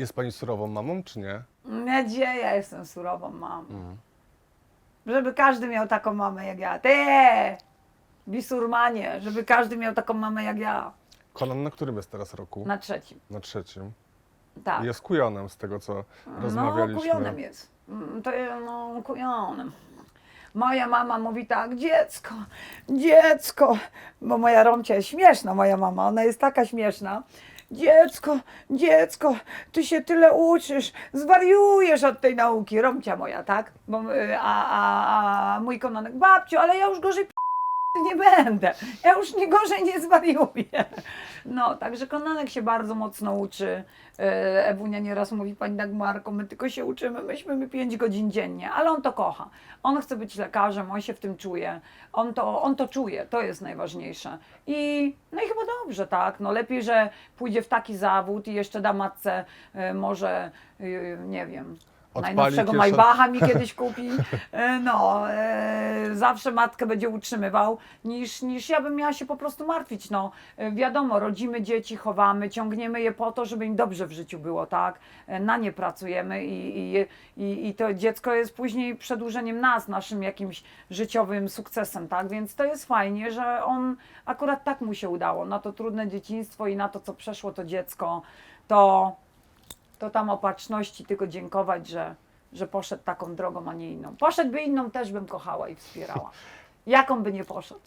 Jest pani surową mamą, czy nie? Nie, gdzie ja jestem surową mamą. Żeby każdy miał taką mamę jak ja. Ty! Bisurmanie, żeby każdy miał taką mamę jak ja. Konan na którym jest teraz roku? Na trzecim. Na trzecim. Tak. Jest kujonem z tego, co No, rozmawialiśmy. kujonem jest. Mm, To jest, no, kujonem. Moja mama mówi tak, dziecko, dziecko, bo moja Romcia jest śmieszna, moja mama, ona jest taka śmieszna. Dziecko, dziecko, ty się tyle uczysz, zwariujesz od tej nauki, Romcia moja, tak? Bo, y, a, a, a mój konanek, babciu, ale ja już gorzej nie będę. Ja już nie gorzej nie zwariuję. No, także Konanek się bardzo mocno uczy. E, Ewunia nieraz mówi, pani Dagmarko, my tylko się uczymy, myśmy my 5 godzin dziennie, ale on to kocha. On chce być lekarzem, on się w tym czuje. On to, on to czuje, to jest najważniejsze. I no i chyba dobrze, tak. No lepiej, że pójdzie w taki zawód i jeszcze da matce e, może, e, nie wiem, Odpali najnowszego Maybacha mi kiedyś kupi. No, e, zawsze matkę będzie utrzymywał, niż, niż ja bym miała się po prostu martwić. No, wiadomo, rodzimy dzieci, chowamy, ciągniemy je po to, żeby im dobrze w życiu było, tak? E, Na nie pracujemy i, i, i, i to dziecko jest później przedłużeniem nas, naszym jakimś życiowym sukcesem, tak? Więc to jest fajnie, że on akurat tak mu się udało. Na to trudne dzieciństwo i na to, co przeszło to dziecko, to to tam opatrzności tylko dziękować, że, że poszedł taką drogą, a nie inną. Poszedłby inną, też bym kochała i wspierała. Jaką by nie poszedł.